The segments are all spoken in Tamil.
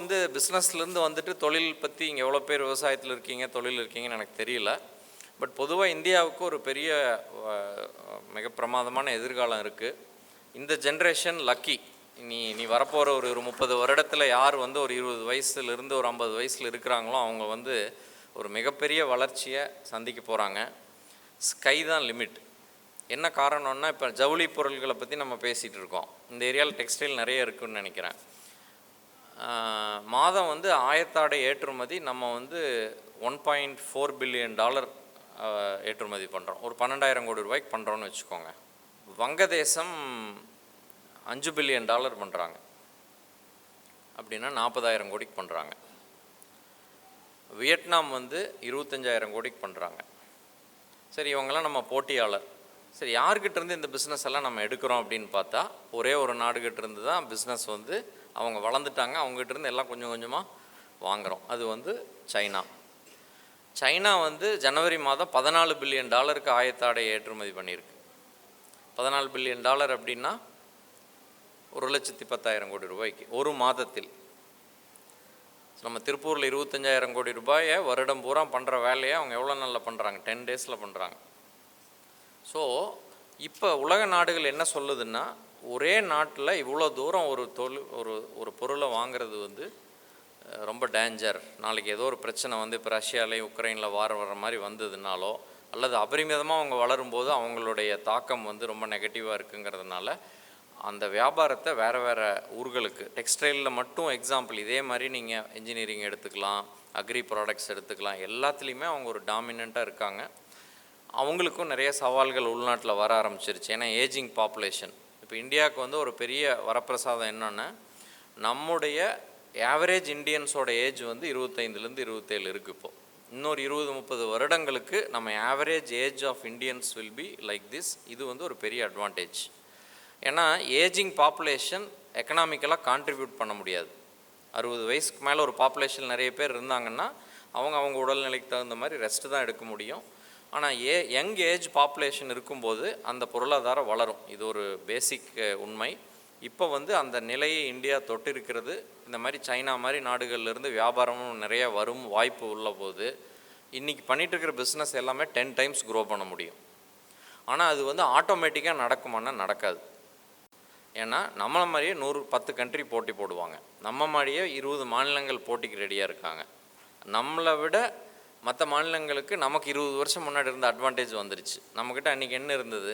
வந்து பிஸ்னஸ்லேருந்து வந்துட்டு தொழில் பற்றி இங்கே எவ்வளோ பேர் விவசாயத்தில் இருக்கீங்க தொழில் இருக்கீங்கன்னு எனக்கு தெரியல. பட் பொதுவாக இந்தியாவுக்கு ஒரு பெரிய மிக பிரமாதமான எதிர்காலம் இருக்குது இந்த ஜென்ரேஷன் லக்கி நீ நீ வரப்போகிற ஒரு ஒரு முப்பது வருடத்தில் யார் வந்து ஒரு இருபது வயசுலேருந்து ஒரு ஐம்பது வயசில் இருக்கிறாங்களோ அவங்க வந்து ஒரு மிகப்பெரிய வளர்ச்சியை சந்திக்க போகிறாங்க ஸ்கை தான் லிமிட் என்ன காரணம்னா இப்போ ஜவுளி பொருள்களை பற்றி நம்ம பேசிகிட்டு இருக்கோம். இந்த ஏரியாவில் டெக்ஸ்டைல் நிறைய இருக்குன்னு நினைக்கிறேன். மாதம் வந்து ஆயத்தாடை ஏற்றுமதி நம்ம வந்து one point four billion dollar ஏற்றுமதி பண்ணுறோம் ஒரு பன்னெண்டாயிரம் கோடி ரூபாய்க்கு பண்ணுறோன்னு வச்சுக்கோங்க. வங்கதேசம் அஞ்சு பில்லியன் டாலர் பண்ணுறாங்க அப்படின்னா நாற்பதாயிரம் கோடிக்கு பண்ணுறாங்க வியட்நாம் வந்து இருபத்தஞ்சாயிரம் கோடிக்கு பண்ணுறாங்க சரி இவங்கெல்லாம் நம்ம போட்டியாளர். சரி யார்கிட்டேருந்து இந்த பிஸ்னஸ் எல்லாம் நம்ம எடுக்கிறோம் அப்படின்னு பார்த்தா ஒரே ஒரு நாடுகிட்டேருந்து தான் பிஸ்னஸ் வந்து அவங்க வளர்ந்துட்டாங்க அவங்ககிட்டருந்து எல்லாம் கொஞ்சம் கொஞ்சமாக வாங்குகிறோம் அது வந்து சைனா. சைனா வந்து ஜனவரி மாதம் பதினாலு பில்லியன் டாலருக்கு ஆயத்தாடை ஏற்றுமதி பண்ணியிருக்கு. பதினாலு பில்லியன் டாலர் அப்படின்னா ஒரு லட்சத்தி பத்தாயிரம் கோடி ரூபாய்க்கு ஒரு மாதத்தில். நம்ம திருப்பூரில் இருபத்தஞ்சாயிரம் கோடி ரூபாயை வருடம் பூரா பண்ணுற வேலையை அவங்க எவ்வளோ நாளில் பண்ணுறாங்க டென் டேஸில் பண்ணுறாங்க ஸோ இப்போ உலக நாடுகள் என்ன சொல்லுதுன்னா ஒரே நாட்டில் இவ்வளோ தூரம் ஒரு தொழில் ஒரு ஒரு பொருளை வாங்குறது வந்து ரொம்ப டேஞ்சர் நாளைக்கு ஏதோ ஒரு பிரச்சனை வந்து இப்போ ரஷ்யாலேயும் உக்ரைனில் வார வர மாதிரி வந்ததுனாலோ அல்லது அபரிமிதமாக அவங்க வளரும்போது அவங்களுடைய தாக்கம் வந்து ரொம்ப நெகட்டிவாக இருக்குங்கிறதுனால அந்த வியாபாரத்தை வேறு வேறு ஊர்களுக்கு டெக்ஸ்டைலில் மட்டும் எக்ஸாம்பிள் இதே மாதிரி நீங்கள் இன்ஜினியரிங் எடுத்துக்கலாம் அக்ரி ப்ராடக்ட்ஸ் எடுத்துக்கலாம் எல்லாத்துலேயுமே அவங்க ஒரு டாமினண்ட்டாக இருக்காங்க. அவங்களுக்கும் நிறைய சவால்கள் உள்நாட்டில் வர ஆரம்பிச்சிருச்சு. ஏன்னா ஏஜிங் பாப்புலேஷன் இப்போ இந்தியாவுக்கு வந்து ஒரு பெரிய வரப்பிரசாதம் என்னென்னா நம்முடைய ஆவரேஜ் இந்தியன்ஸோட ஏஜ் வந்து இருபத்தைந்துலேருந்து இருபத்தேழு இருக்குது இப்போது இன்னொரு இருபது முப்பது வருடங்களுக்கு நம்ம average age of Indians will be like this இது வந்து ஒரு பெரிய அட்வான்டேஜ் ஏன்னா ஏஜிங் பாப்புலேஷன் எக்கனாமிக்கலாக கான்ட்ரிபியூட் பண்ண முடியாது. அறுபது வயசுக்கு மேலே ஒரு பாப்புலேஷன் நிறைய பேர் இருந்தாங்கன்னா அவங்க அவங்க உடல்நிலைக்கு தகுந்த மாதிரி ரெஸ்ட் தான் எடுக்க முடியும். ஆனால் ஏ யங் ஏஜ் பாப்புலேஷன் இருக்கும்போது அந்த பொருளாதாரம் வளரும். இது ஒரு பேசிக் உண்மை. இப்போ வந்து அந்த நிலையை இந்தியா தொட்டிருக்கிறது. இந்த மாதிரி சைனா மாதிரி நாடுகள்லேருந்து வியாபாரமும் நிறைய வரும் வாய்ப்பு உள்ள போது இன்றைக்கி பண்ணிகிட்ருக்கிற இருக்கிற பிஸ்னஸ் எல்லாமே டென் டைம்ஸ் க்ரோ பண்ண முடியும். ஆனால் அது வந்து ஆட்டோமேட்டிக்காக நடக்குமானா நடக்காது. ஏன்னா நம்மளை மாதிரியே நூறு பத்து கண்ட்ரி போட்டி போடுவாங்க. நம்ம மாதிரியே இருபது மாநிலங்கள் போட்டிக்கு ரெடியாக இருக்காங்க. நம்மளை விட மற்ற மாநிலங்களுக்கு நமக்கு இருபது வருஷம் முன்னாடி இருந்த அட்வான்டேஜ் வந்துருச்சு. நம்மக்கிட்ட அன்றைக்கி என்ன இருந்தது?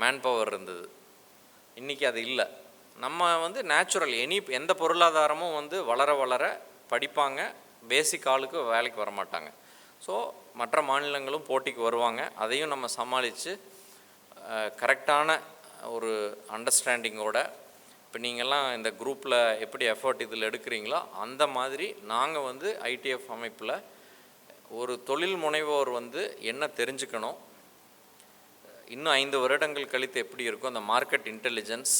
மேன் பவர் இருந்தது. இன்றைக்கி அது இல்லை. நம்ம வந்து நேச்சுரல் எனி எந்த பொருளாதாரமும் வந்து வளர வளர படிப்பாங்க பேசிக் ஆளுக்கு வேலைக்கு வர மாட்டாங்க ஸோ மற்ற மாநிலங்களும் போட்டிக்கு வருவாங்க. அதையும் நம்ம சமாளித்து கரெக்டான ஒரு அண்டர்ஸ்டாண்டிங்கோட இப்போ நீங்கள்லாம் இந்த குரூப்பில் எப்படி எஃபர்ட் இதில் எடுக்கிறீங்களோ அந்த மாதிரி நாங்கள் வந்து ஐடிஎஃப் அமைப்பில் ஒரு தொழில் முனைவோர் வந்து என்ன தெரிஞ்சுக்கணும்? இன்னும் ஐந்து வருடங்கள் கழித்து எப்படி இருக்கும்? அந்த மார்க்கெட் இன்டெலிஜென்ஸ்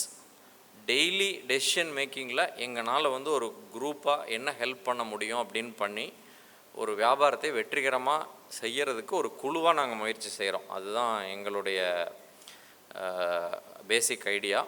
டெய்லி டெசிஷன் மேக்கிங்கில் எங்களால் வந்து ஒரு குரூப்பாக என்ன ஹெல்ப் பண்ண முடியும் அப்படின்னு பண்ணி ஒரு வியாபாரத்தை வெற்றிகரமாக செய்கிறதுக்கு ஒரு குழுவாக நாங்கள் முயற்சி செய்கிறோம் அதுதான் எங்களுடைய பேசிக் ஐடியா